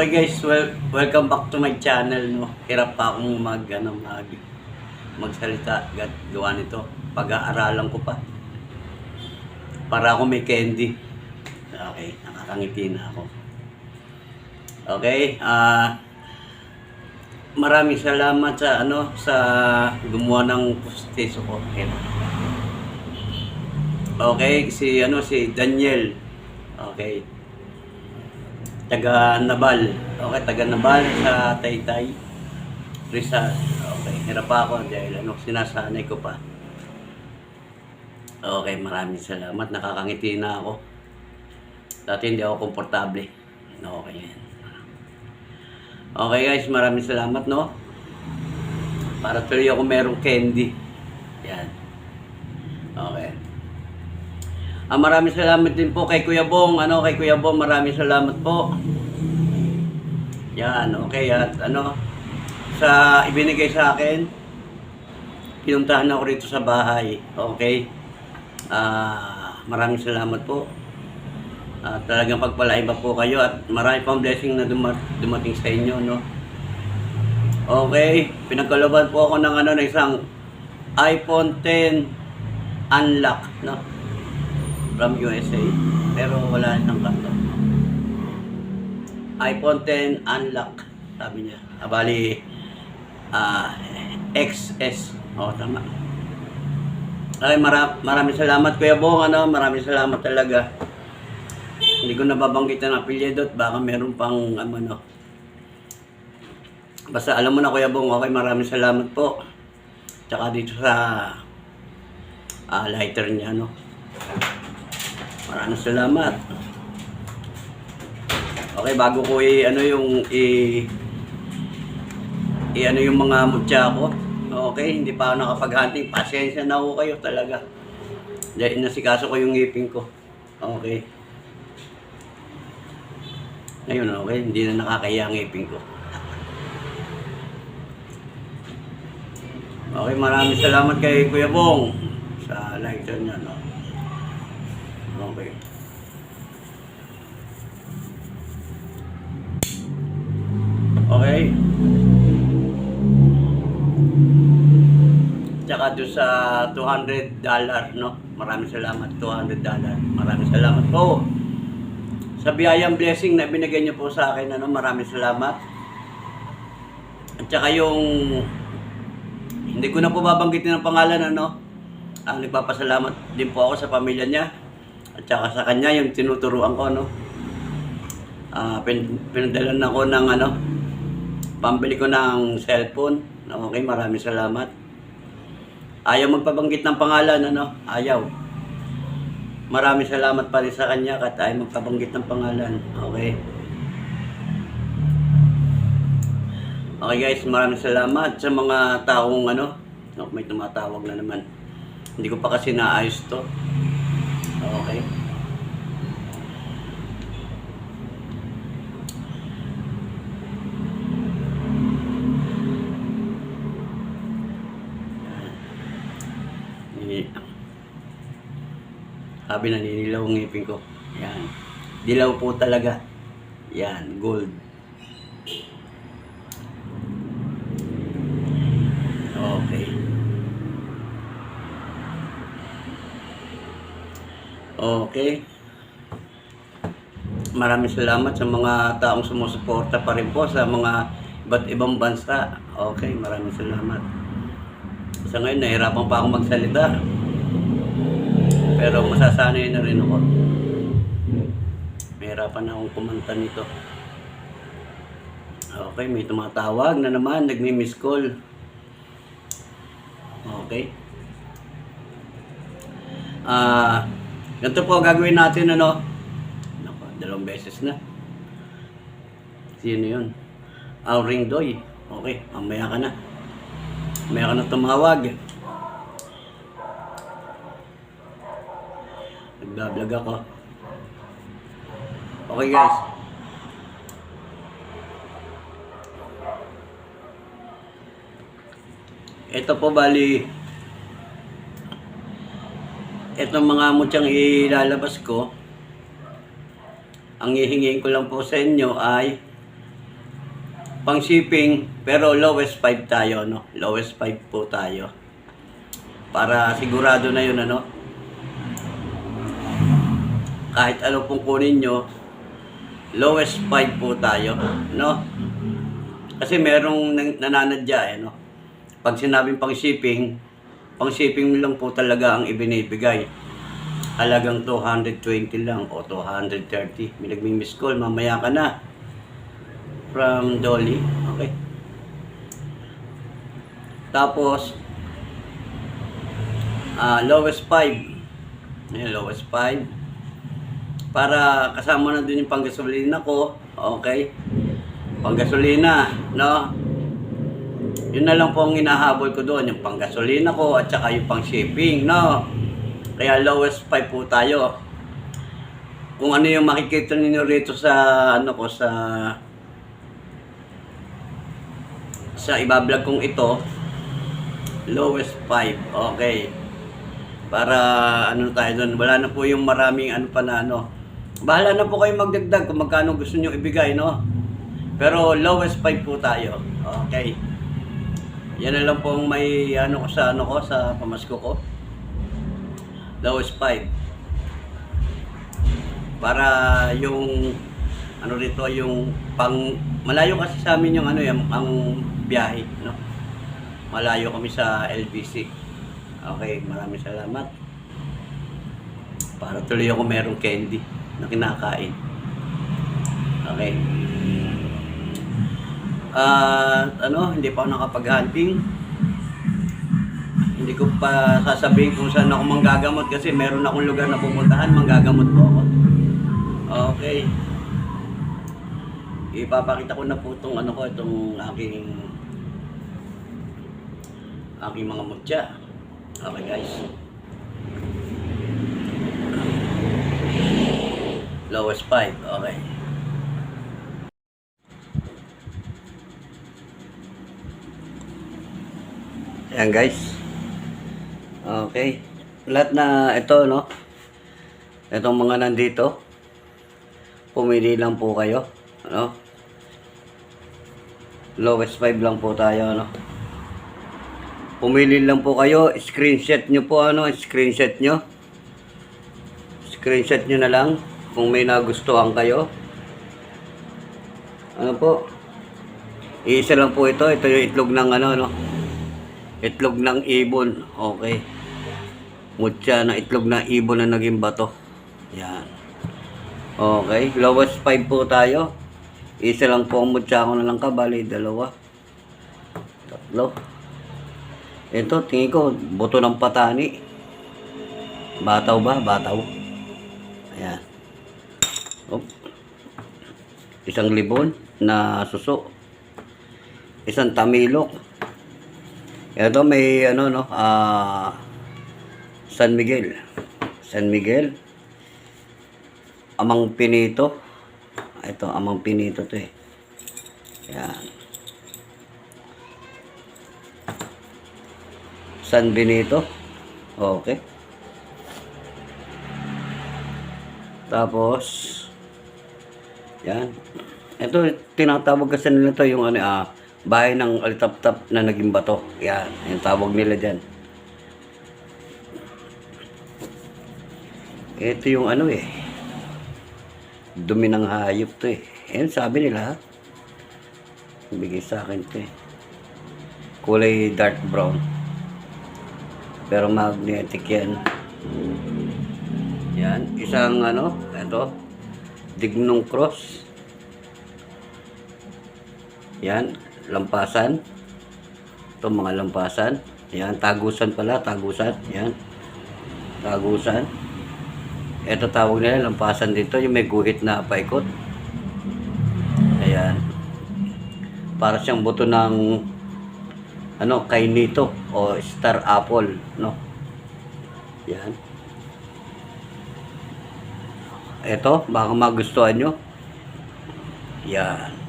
Okay guys, well, welcome back to my channel no. Hirap pa akong mag ano mag magsalita gat gawa nito. Pag-aaralan ko pa. Para ako may candy. Okay, nakakangiti na ako. Okay, ah maraming salamat sa ano sa gumawa ng pustiso ko. Okay, si ano si Daniel. Okay taga Nabal. Okay, taga Nabal sa Taytay. Rizal. Okay, hirap pa ako dahil ano, sinasanay ko pa. Okay, maraming salamat. Nakakangiti na ako. Dati hindi ako komportable. Okay yan. Okay guys, maraming salamat no. Para tuloy ako merong candy. Yan. Okay. Ah, maraming salamat din po kay Kuya Bong. Ano, kay Kuya Bong, maraming salamat po. Yan, okay. At ano, sa ibinigay sa akin, pinuntahan ako rito sa bahay. Okay. Ah, maraming salamat po. At talagang pagpalain pa po kayo at marami pang blessing na duma- dumating sa inyo, no? Okay, pinagkalaban po ako ng ano, ng isang iPhone 10 unlock, no? From USA pero wala siyang karton. iPhone 10 unlock sabi niya. Abali ah XS. Oh, tama. Ay, mara maraming salamat Kuya Bong, ano, maraming salamat talaga. Hindi ko nababanggit ang apelyido at baka meron pang ano, ano. Basta alam mo na Kuya Bong, okay, maraming salamat po. Tsaka dito sa ah, lighter niya, no. Maraming salamat. Okay, bago ko i ano yung i i ano yung mga mutya ko. Okay, hindi pa ako nakapag-hunting. Pasensya na ako kayo talaga. Dahil nasikaso ko yung ngipin ko. Okay. Ngayon, okay, hindi na nakakaya ang ngipin ko. Okay, maraming salamat kay Kuya Bong sa lighter niya, no. Okay. Okay. Tsaka doon sa 200 dollar, no? Maraming salamat, 200 dollar. Maraming salamat po. Sa biyayang blessing na binigay niyo po sa akin, ano? Maraming salamat. At saka yung hindi ko na po babanggitin ang pangalan, ano? Ang nagpapasalamat din po ako sa pamilya niya. At saka sa kanya, yung tinuturuan ko, no? Ah, pin pinadalan ako ng ano, pambili ko ng cellphone. Okay, maraming salamat. Ayaw magpabanggit ng pangalan, ano? Ayaw. Maraming salamat pa rin sa kanya at ayaw magpabanggit ng pangalan. Okay. Okay guys, maraming salamat sa mga taong ano. Oh, may tumatawag na naman. Hindi ko pa kasi naayos to. Okay. Sabi na ninilaw ang ngipin ko. Yan. Dilaw po talaga. Yan, gold. Okay. Okay. Maraming salamat sa mga taong sumusuporta pa rin po sa mga iba't ibang bansa. Okay, maraming salamat. Sa ngayon, nahirapan pa ako magsalita. Pero masasanay na rin ako. Mahirapan akong kumanta nito. Okay, may tumatawag na naman, nagmi-miss call. Okay. Ah, ganito po gagawin natin ano. Nako, dalawang beses na. Sino 'yun? Auring Doy. Okay, mamaya ka na. Mamaya ka na tumawag. Nagbablog ako. Okay guys. Ito po bali Itong mga mutyang ilalabas ko, ang hihingin ko lang po sa inyo ay pang shipping, pero lowest 5 tayo, no? Lowest 5 po tayo. Para sigurado na yun, ano? Kahit ano pong kunin nyo, lowest 5 po tayo, no? Kasi merong nan- nananadya, eh, no? Pag sinabing pang shipping, pang shipping lang po talaga ang ibinibigay. Halagang 220 lang o 230. May nagmi-miss call, mamaya ka na. From Dolly. Okay. Tapos, ah lowest 5. Ayan, lowest 5. Para kasama na din yung panggasolina ko. Okay. Panggasolina, no? Yun na lang po ang hinahabol ko doon, yung panggasolina ko at saka yung pang shipping, no? Kaya lowest 5 po tayo. Kung ano yung makikita ninyo rito sa ano ko sa sa ibablog kong ito lowest 5 okay para ano tayo doon wala na po yung maraming ano pa na ano bahala na po kayo magdagdag kung magkano gusto nyo ibigay no pero lowest 5 po tayo okay yan na lang pong may ano ko sa ano ko sa pamasko ko. Lowest 5 para yung ano rito yung pang malayo kasi sa amin yung ano yung ang biyahe no? Malayo kami sa LBC okay maraming salamat. Para tuloy ako merong candy na kinakain. Okay ah ano hindi pa ako nakapag-hunting hindi ko pa sasabihin kung saan ako manggagamot kasi meron akong lugar na pumuntahan manggagamot po ako okay ipapakita ko na po itong ano ko, itong aking aking mga mutya. Okay guys. Lowest 5, okay. Ayan guys. Okay. Lahat na ito, no? Itong mga nandito. Pumili lang po kayo. Ano? Lowest 5 lang po tayo, ano? Pumili lang po kayo. Screenshot nyo po, ano? Screenshot nyo. Screenshot nyo na lang kung may nagustuhan kayo. Ano po? Iisa lang po ito. Ito yung itlog ng ano, no? Itlog ng ibon. Okay. Mutya na itlog ng ibon na naging bato. Yan. Okay. Lowest 5 po tayo. Isa lang po ang mutya ko na lang kabali. Dalawa. Tatlo. Ito, tingin ko, buto ng patani. Bataw ba? Bataw. Ayan. Op. Isang libon na suso. Isang tamilok. Ito may ano no, ah San Miguel. San Miguel. Amang Pinito. Ito, Amang Pinito to eh. Yan. San Benito. Okay. Tapos, yan. Ito, tinatawag kasi nila to yung ano, ah, bahay ng alitap-tap na naging bato. Yan, yung tawag nila dyan. Ito yung ano eh. Dumi ng hayop to eh. Yan, sabi nila ha. Bigay sa akin to eh. Kulay dark brown. Pero magnetic yan. Yan, isang ano, ito, dignong cross. Yan, lampasan. Ito mga lampasan. Yan, tagusan pala, tagusan. Yan, tagusan. Ito tawag nila, lampasan dito, yung may guhit na paikot. Ayan. Para siyang buto ng ano, kainito o star apple, no? Yan. Ito, baka magustuhan nyo. Yan.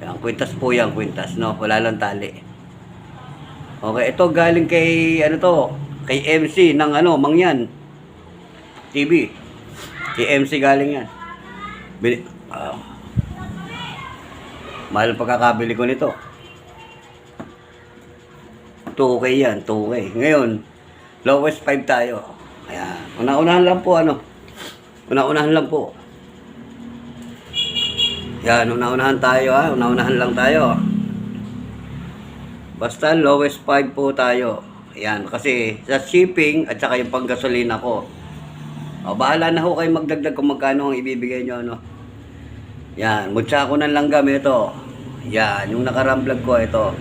Yan, kwintas po yan, kwintas, no? Wala lang tali. Okay, ito galing kay, ano to, kay MC ng ano, Mangyan. TV. Kay MC galing yan. Bin, ah. Mahal pagkakabili ko nito. 2K yan, 2K. Ngayon, lowest 5 tayo. Ayan. Una-unahan lang po ano. Una-unahan lang po. Yan, una-unahan tayo ha. Una-unahan lang tayo. Basta lowest 5 po tayo. Yan, kasi sa shipping at saka yung panggasolina ko. O, bahala na ho kayo magdagdag kung magkano ang ibibigay nyo, ano. Yan, mutsa ko ng langgam ito. Yan, yung nakarang ko ito.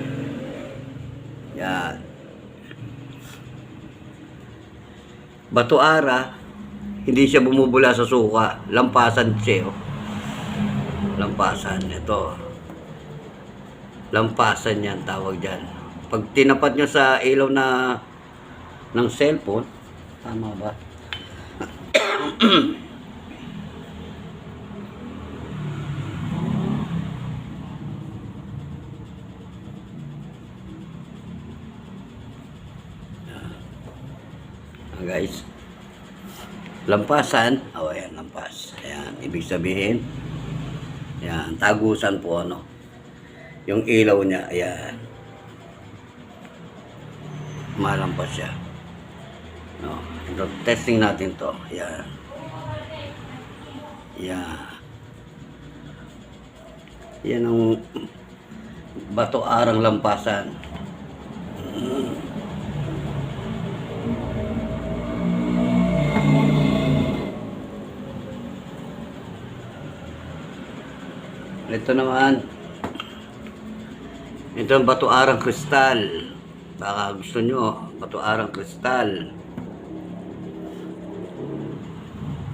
Yan. Bato ara, hindi siya bumubula sa suka. Lampasan siya, oh. Lampasan, ito. Lampasan yan, tawag dyan. Pag tinapat nyo sa ilaw na ng cellphone, tama ba? Ah, guys. Lampasan. Oh, ayan, lampas. Ayan, ibig sabihin, ayan, tagusan po, ano. Yung ilaw niya, ayan. Malampas siya. No, ito, testing natin to. Ayan. Ayan. Yan ang bato arang lampasan. Ito naman. Ito ang bato arang kristal. Baka gusto nyo, bato arang kristal.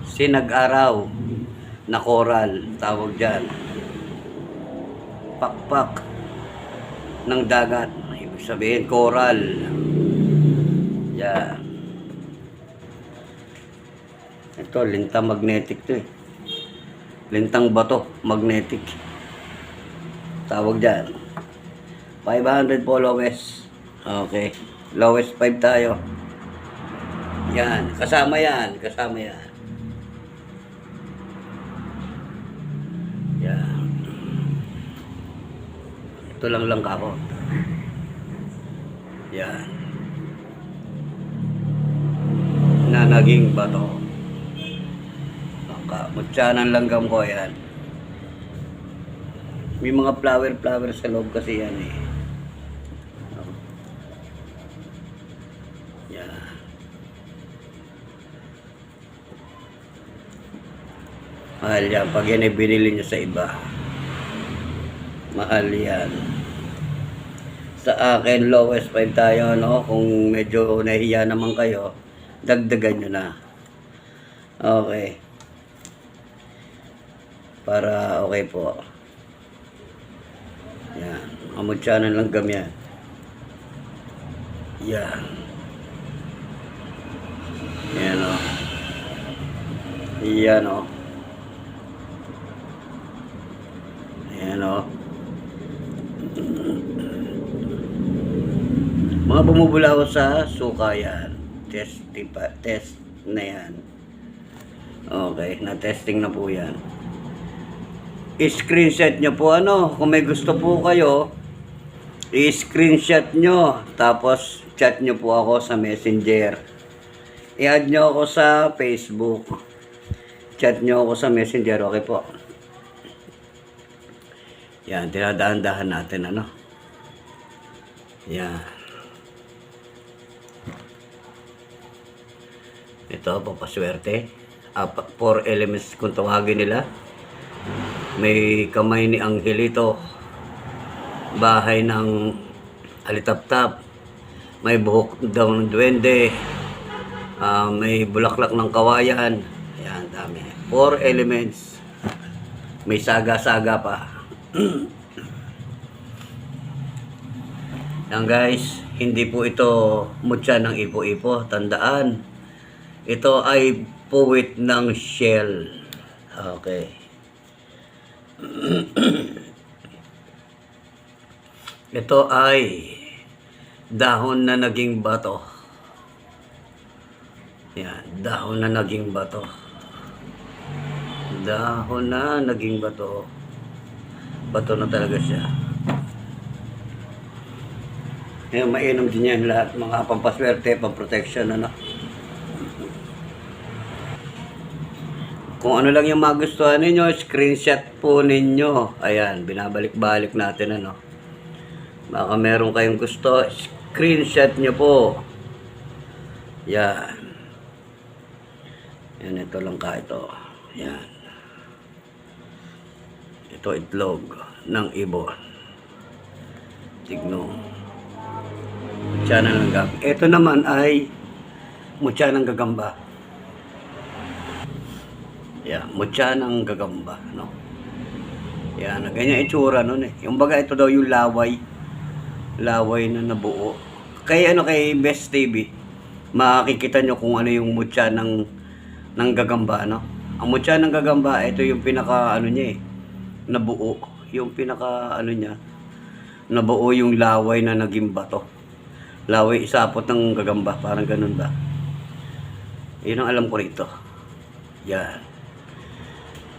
Sinag-araw na koral, tawag dyan. Pakpak ng dagat. Ibig sabihin, koral. Yan. Ito, lintang magnetic to eh. Lintang bato, magnetic. Tawag dyan. 500 po lowest. Okay. Lowest 5 tayo. Yan. Kasama yan. Kasama yan. Yan. Ito lang lang kako. Yan. Na naging bato. Mutsanan langgam ko yan. May mga flower-flower sa loob kasi yan eh. Yan. Mahal yan. Pag yan ay binili nyo sa iba. Mahal yan. Sa akin, lowest 5 tayo, no? Kung medyo nahiya naman kayo, dagdagan nyo na. Okay. Para okay po. Yan. Amutsanan lang kami yan. Yan. O. Yan o. Yan o. Mga bumubulaw sa suka yan. Test, tipa, test na yan. Okay, na-testing na po yan i-screenshot nyo po ano, kung may gusto po kayo, i-screenshot nyo, tapos chat nyo po ako sa messenger. I-add nyo ako sa Facebook. Chat nyo ako sa messenger, okay po. Yan, tinadahan-dahan natin ano. Yan. Ito, papaswerte. Apat, four elements kung tawagin nila. May kamay ni Angelito. Bahay ng alitap-tap. May buhok daw ng duwende. Ah, may bulaklak ng kawayan. Ayan, dami. Four elements. May saga-saga pa. Yan guys, hindi po ito mutya ng ipo-ipo. Tandaan, ito ay puwit ng shell. Okay. Ito ay dahon na naging bato. Yan, dahon na naging bato. Dahon na naging bato. bato na talaga siya. Ngayon, mainom din yan lahat, mga pampaswerte, pamprotection, ano. Kung ano lang yung magustuhan ninyo, screenshot po ninyo. Ayan, binabalik-balik natin, ano. Baka meron kayong gusto, screenshot nyo po. Yan. Yan, ito lang ka ito. Yan. Ito itlog ng ibon. Tigno. Mutya ng gagamba. Ito naman ay mutya ng gagamba. Yan, mutya ng gagamba, no? Yan, ganyan itsura nun eh. Yung baga ito daw yung laway. Laway na nabuo. Kay ano kay Best TV, makikita nyo kung ano yung mutya ng ng gagamba, no? Ang mutya ng gagamba, ito yung pinaka ano niya eh, nabuo. Yung pinaka ano niya, nabuo yung laway na naging bato. Laway isapot ng gagamba, parang ganun ba? Yun ang alam ko rito. Yan.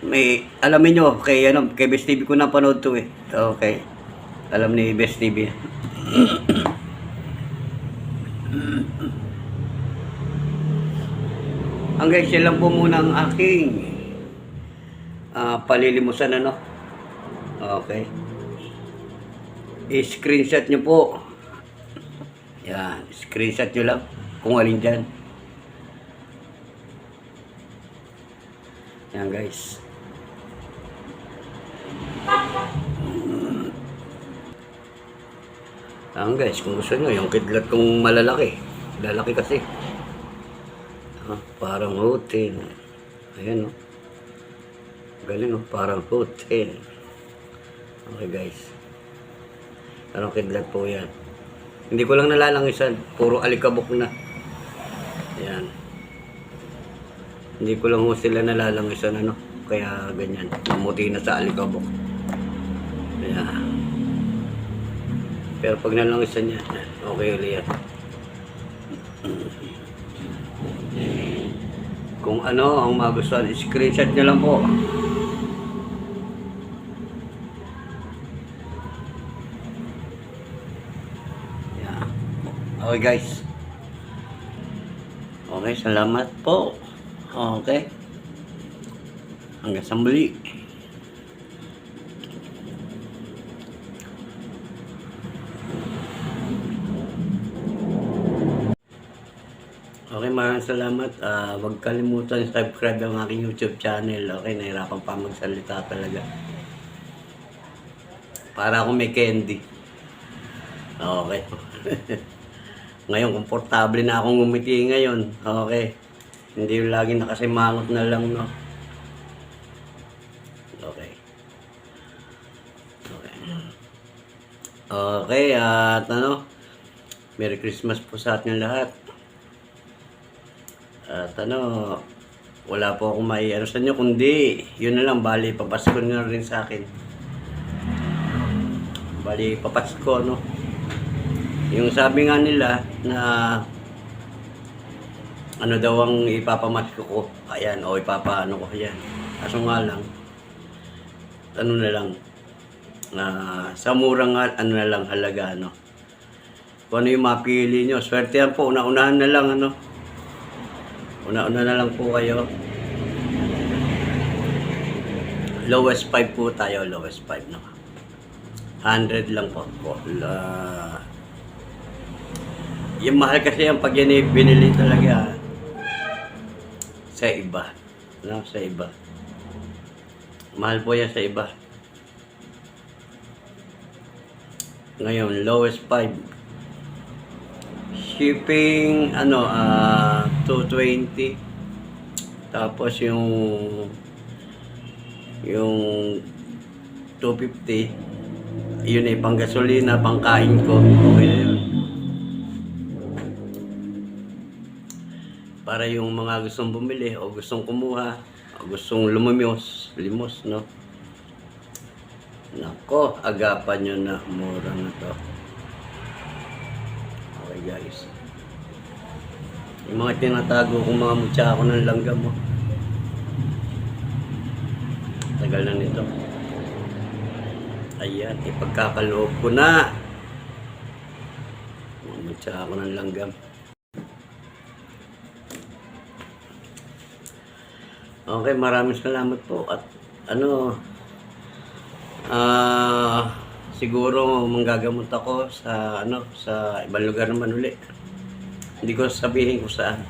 May, alamin nyo, kay, ano, kay Best TV ko napanood to eh. Okay. Alam ni Best TV. Hanggang siya lang po muna ang aking ah, palilimusan ano. Okay. I-screenshot nyo po. Yan, screenshot nyo lang kung alin dyan. Yan guys. Yan guys, kung gusto nyo, yung kidlat kong malalaki. Lalaki kasi. Ah, parang hotel. Ayan o. Galing o, parang hotel. Okay guys. Parang kidlat po yan. Hindi ko lang nalalangisan. Puro alikabok na. Ayan. Hindi ko lang ho sila nalalangisan ano. Kaya ganyan. Namuti na sa alikabok. Pero pag nalangisan niya, okay ulit yan. Kung ano ang magustuhan, screenshot nyo lang po. Yeah. Okay guys. Okay, salamat po. Okay. Hanggang sa muli. Okay, maraming salamat. Ah, huwag kalimutan subscribe ang aking YouTube channel. Okay, nahirapan pa magsalita talaga. Para akong may candy. Okay. ngayon, komportable na akong umiti ngayon. Okay. Hindi lagi nakasimangot na lang, no? Okay. Okay. Okay, at ano, Merry Christmas po sa ating lahat. At ano, wala po akong may ano sa inyo, kundi yun na lang, bali, papasko na rin sa akin. Bali, papasko, no? Yung sabi nga nila na ano daw ang ipapamasko ko, ayan, o ipapaano ko, ayan. Kaso nga lang, ano na lang, na sa murang ano na lang halaga, ano. Kung ano yung mapili nyo, swerte yan po, una-unahan na lang, ano. Una-una na lang po kayo. Lowest 5 po tayo, lowest 5 no. 100 lang po po. La... Yung mahal kasi yung pag yan ay binili talaga sa iba. No, sa iba. Mahal po yan sa iba. Ngayon, lowest 5 shipping ano ah 220 tapos yung yung 250 yun ay pang gasolina pang kain ko. Okay para yung mga gustong bumili o gustong kumuha o gustong lumimos limos no? Nako agapan nyo na. Mura na to guys. Yung mga tinatago kong mga mutya ako ng langgam mo. Tagal na nito. Ayan, ipagkakaloob ko na. Mamutsa ako ng langgam. Okay, maraming salamat po. At ano, ah, siguro manggagamot ako sa ano, sa ibang lugar naman uli. Hindi ko sabihin kung saan.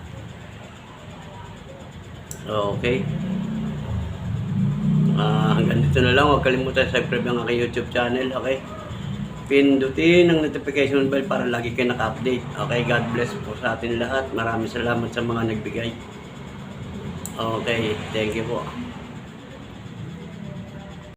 Okay. Ah, hanggang dito na lang. Huwag kalimutan subscribe ang aking YouTube channel. Okay? Pindutin ang notification bell para lagi kayo naka-update. Okay? God bless po sa atin lahat. Maraming salamat sa mga nagbigay. Okay. Thank you po.